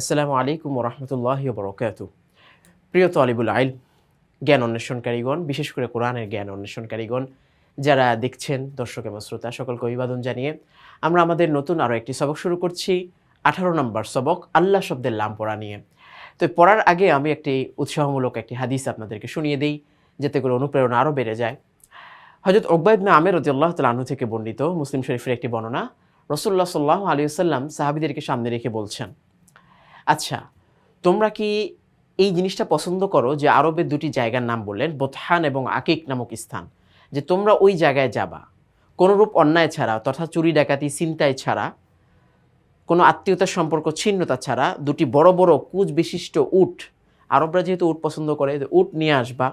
আসসালামু আলাইকুম রহমতুল্লাহ বরকাত প্রিয় তলিবুল আইল, জ্ঞান অন্বেষণকারীগণ, বিশেষ করে কোরআনের জ্ঞান অন্বেষণকারীগণ, যারা দেখছেন, দর্শক এবং শ্রোতা, সকলকে অভিবাদন জানিয়ে আমরা আমাদের নতুন আরও একটি সবক শুরু করছি, আঠারো নম্বর সবক, আল্লাহ শব্দের লাম পড়া নিয়ে। তো পড়ার আগে আমি একটি উৎসাহমূলক একটি হাদিস আপনাদেরকে শুনিয়ে দিই, যাতে করে অনুপ্রেরণা আরও বেড়ে যায়। হজরত ওকবাইবনা আমের রতি আল্লাহ তালু থেকে বর্ণিত মুসলিম শরীফের একটি বর্ণনা রসুল্লাহ সাল্লাহ আলী সাল্লাম সাহাবিদেরকে সামনে রেখে বলছেন আচ্ছা তোমরা কি এই জিনিসটা পছন্দ করো যে আরবের দুটি জায়গার নাম বললেন, বোতহান এবং আকিক নামক স্থান, যে তোমরা ওই জায়গায় যাবা? কোনোরূপ অন্যায় ছাড়া, তথা চুরি, ডাকাতি চিন্তায় ছাড়া, কোনো আত্মীয়তার সম্পর্ক, ছিন্নতা ছাড়া, দুটি বড় বড় কুচ বিশিষ্ট উট, আরবরা যেহেতু উট পছন্দ করে উট নিয়ে আসবা।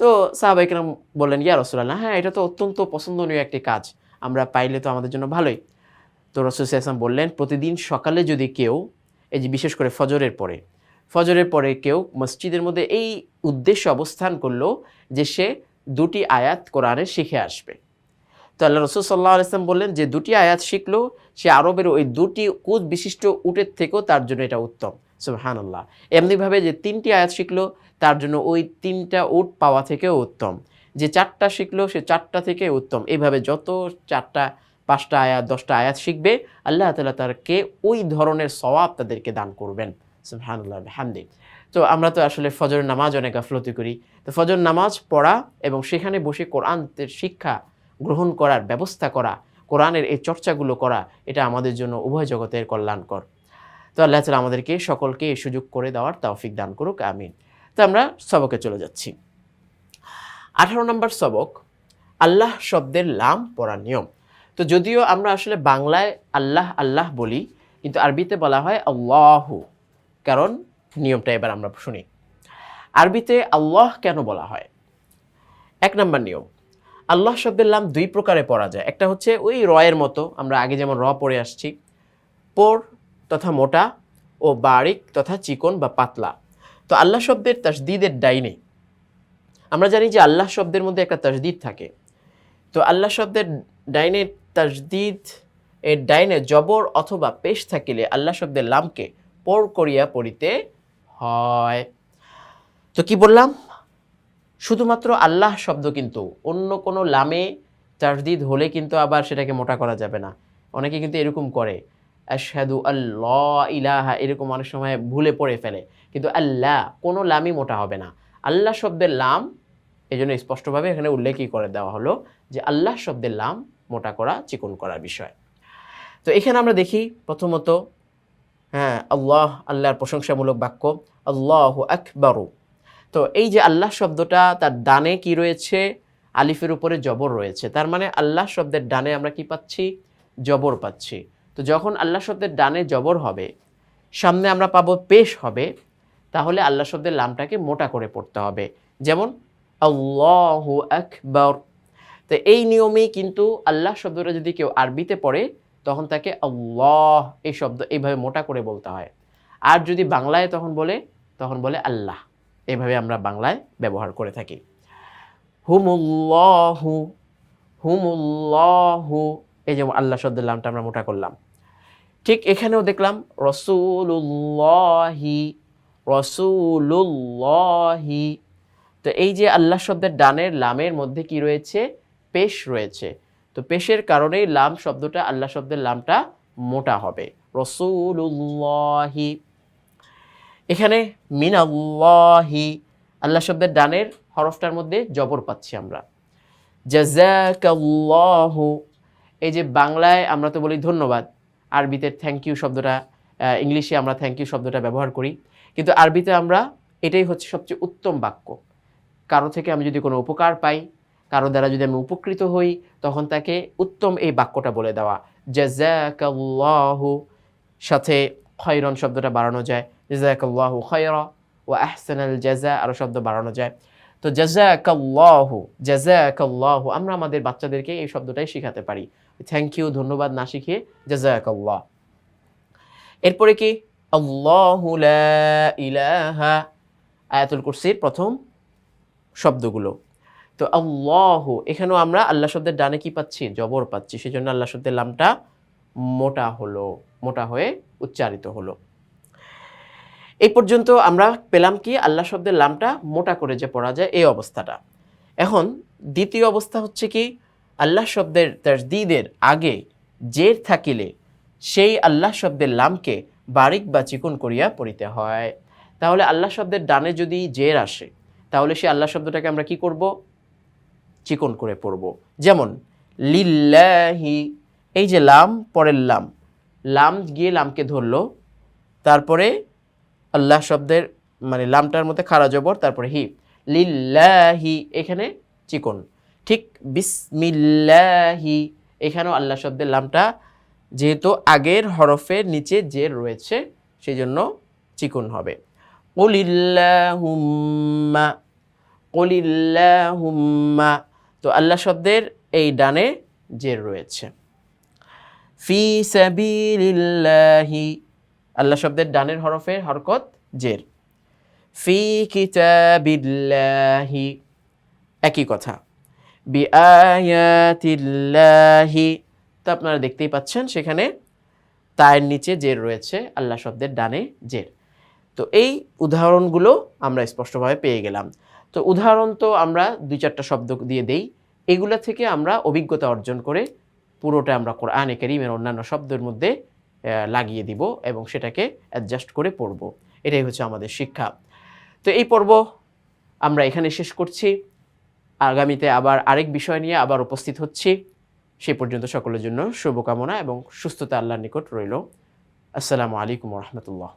তো সাহাবাইকরাম বললেন, ইয়া রসুল্লাহ হ্যাঁ এটা তো অত্যন্ত পছন্দনীয় একটি কাজ, আমরা পাইলে তো আমাদের জন্য ভালোই। তো রসুল ইসলাম বললেন, প্রতিদিন সকালে যদি কেউ এই যে বিশেষ করে ফজরের পরে। ফজরের পরে কেউ মসজিদের মধ্যে এই উদ্দেশ্যে অবস্থান করল যে সে দুটি আয়াত কোরআনে শিখে আসবে। তো আল্লাহ রসুল সাল্লাহ আলাইসলাম বললেন যে দুটি আয়াত শিখলো, সে আরবের ওই দুটি কুচ বিশিষ্ট উটের থেকেও তার জন্য এটা উত্তম। সুবহান আল্লাহ এমনিভাবে যে তিনটি আয়াত শিখলো, তার জন্য ওই তিনটা উট পাওয়া থেকেও উত্তম। যে চারটা শিখলো, সে চারটা থেকে উত্তম। এইভাবে যত চারটা পাঁচটা আয়াত, দশটা আয়াত শিখবে, আল্লাহ তালা তারকে ওই ধরনের সওয়াব তাদেরকে দান করবেন। সুবহানাল্লাহ হামদি তো আমরা তো আসলে ফজর নামাজ অনেক গাফলতি করি। তো ফজর নামাজ পড়া এবং সেখানে বসে কোরআনের শিক্ষা গ্রহণ করার ব্যবস্থা করা, কোরআনের এই চর্চাগুলো করা, এটা আমাদের জন্য উভয় জগতের কল্যাণকর। তো আল্লাহ তালা আমাদেরকে সকলকে এই সুযোগ করে দেওয়ার তৌফিক দান করুক, আমিন। তো আমরা সবকে চলে যাচ্ছি। আঠারো নম্বর সবক, আল্লাহ শব্দের লাম পড়ার নিয়ম। তো যদিও আমরা আসলে বাংলায় আল্লাহ আল্লাহ বলি, কিন্তু আরবিতে বলা হয় আল্লাহু। কারণ নিয়মটা এবার আমরা শুনি। আরবিতে আল্লাহ কেন বলা হয়? এক নম্বর নিয়ম। আল্লাহ শব্দের লাম দুই প্রকারে পড়া যায়। একটা হচ্ছে ওই রয়ের মতো, আমরা আগে যেমন র পড়ে আসছি, পোর তথা মোটা ও বারিক তথা চিকন বা পাতলা। তো আল্লাহ শব্দের তাসদিদের ডাইনে আমরা জানি যে আল্লাহ শব্দের মধ্যে একটা তাসদিদ থাকে। তো আল্লাহ শব্দের ডাইনে তাসদিদ এর ডাইনে জবর অথবা পেশ থাকিলে আল্লাহ শব্দের লামকে পর করিয়া পড়িতে হয়। তো কি বললাম? শুধুমাত্র আল্লাহ শব্দ কিন্তু, অন্য কোনো লামে তাজদিদ হলে কিন্তু আবার সেটাকে মোটা করা যাবে না। অনেকে কিন্তু এরকম করে, আশহাদু আল্লাহ ইলাহা এরকম অনেক সময় ভুলে পড়ে ফেলে। কিন্তু আল্লাহ, কোনো লামই মোটা হবে না। আল্লাহ শব্দের লাম এই জন্য স্পষ্টভাবে এখানে উল্লেখই করে দেওয়া হলো যে আল্লাহ শব্দের লাম মোটা করা, চিকন করার বিষয়। তো এখানে আমরা দেখি প্রথমত হ্যাঁ আল্লাহ, আল্লাহর প্রশংসামূলক বাক্য, আল্লাহ আকবরু। তো এই যে আল্লাহ শব্দটা, তার ডানে কি রয়েছে? আলিফের উপরে জবর রয়েছে। তার মানে আল্লাহ শব্দের ডানে আমরা কি পাচ্ছি? জবর পাচ্ছি। তো যখন আল্লাহ শব্দের ডানে জবর হবে, সামনে আমরা পাবো পেশ হবে, তাহলে আল্লাহ শব্দের লামটাকে মোটা করে পড়তে হবে। যেমন, আল্লাহ আকবর। তো এই নিয়মেই কিন্তু আল্লাহ শব্দটা যদি কেউ আরবিতে পড়ে, তখন তাকে আল্লাহ এই শব্দ এইভাবে মোটা করে বলতে হয়। আর যদি বাংলায় তখন বলে তখন বলে আল্লাহ। এইভাবে আমরা বাংলায় ব্যবহার করে থাকি। হুমুল্লাহু হুমুল্লাহু। এই যে আল্লাহ শব্দের নামটা আমরা মোটা করলাম। ঠিক এখানেও দেখলাম রসুল্লাহি রসুল্লাহি তো এই যে আল্লাহ শব্দের ডানের লামের মধ্যে কি রয়েছে? পেশ রয়েছে। তো পেশের কারণেই লাম শব্দটা আল্লাহ শব্দের লামটা মোটা হবে। রসুল্লাহি এখানে মিনাল্লাহি আল্লাহ শব্দের ডানের হরফটার মধ্যে জবর পাচ্ছি আমরা। জাজাকাল্লাহু এই যে বাংলায় আমরা তো বলি ধন্যবাদ, আরবিতে থ্যাংক ইউ শব্দটা ইংলিশে আমরা থ্যাংক ইউ শব্দটা ব্যবহার করি। কিন্তু আরবিতে আমরা এটাই হচ্ছে সবচেয়ে উত্তম বাক্য। কারও থেকে আমি যদি কোনো উপকার পাই কারও দ্বারা যদি আমি উপকৃত হই, তখন তাকে উত্তম এই বাক্যটা বলে দেওয়া। জাজাকাল্লাহু সাথে খয়রন শব্দটা বাড়ানো যায়। জাজাকাল্লাহু খয়রা ও আহসানাল জাজা আরও শব্দ বাড়ানো যায়। তো জাজাকাল্লাহু জাজাকাল্লাহু আমরা আমাদের বাচ্চাদেরকে এই শব্দটাই শেখাতে পারি। থ্যাংক ইউ ধন্যবাদ না শিখিয়ে জাজাকাল্লাহ এরপরে কি? আল্লাহু লা ইলাহা, আয়াতুল কুরসির প্রথম শব্দগুলো। তো আল্লাহ, এখানেও আমরা আল্লাহ শব্দের ডানে কি পাচ্ছি? জবর পাচ্ছি। সেজন্য আল্লাহ শব্দের লামটা মোটা হলো, মোটা হয়ে উচ্চারিত হলো। এই পর্যন্ত আমরা পেলাম কি? আল্লাহ শব্দের লামটা মোটা করে যে পড়া যায় এই অবস্থাটা। এখন দ্বিতীয় অবস্থা হচ্ছে কি? আল্লাহ শব্দের তাজদিদের আগে জের থাকিলে সেই আল্লাহ শব্দের লামকে বারিক বা চিকন করিয়া পড়িতে হয়। তাহলে আল্লাহ শব্দের ডানে যদি জের আসে, তাহলে সেই আল্লাহ শব্দটাকে আমরা কি করব? চিকন করে পড়ব। যেমন, লিল্লাহি, এই যে লাম, পরের লাম। লাম গিয়ে লামকে ধরলো। তারপরে আল্লাহ শব্দের মানে লামটার মধ্যে খাড়া জবর, তারপরে হি। লিল্লাহি, এখানে চিকন। ঠিক বিসমিল্লাহি, এখানেও আল্লাহ শব্দের লামটা যেহেতু আগের হরফের নিচে যে রয়েছে সেই জন্য চিকন হবে। কলিল্লাহুম্মা কলিল্লাহুম্মা তো আল্লাহ শব্দের এই ডানে জের রয়েছে। ফি সাবিলিল্লাহি, আল্লাহ শব্দের ডানের হরফের হরকত জের। ফি কিতাবিল্লাহি, একই কথা। বি আয়াতিল্লাহি, তো আপনারা দেখতেই পাচ্ছেন সেখানে তায়ের নিচে জের রয়েছে, আল্লাহ শব্দের ডানে জের। তো এই উদাহরণগুলো আমরা স্পষ্টভাবে পেয়ে গেলাম। তো উদাহরণ তো আমরা দুই চারটা শব্দ দিয়ে দেই। এগুলা থেকে আমরা অভিজ্ঞতা অর্জন করে পুরোটা আমরা কোরআনে করিমের অন্যান্য শব্দের মধ্যে লাগিয়ে দিব এবং সেটাকে অ্যাডজাস্ট করে পড়ব। এটাই হচ্ছে আমাদের শিক্ষা। তো এই পর্ব আমরা এখানে শেষ করছি। আগামীতে আবার আরেক বিষয় নিয়ে আবার উপস্থিত হচ্ছি। সে পর্যন্ত সকলের জন্য শুভকামনা এবং সুস্থতা আল্লাহর নিকট রইল। আসসালামু আলাইকুম রহমতুল্লাহ।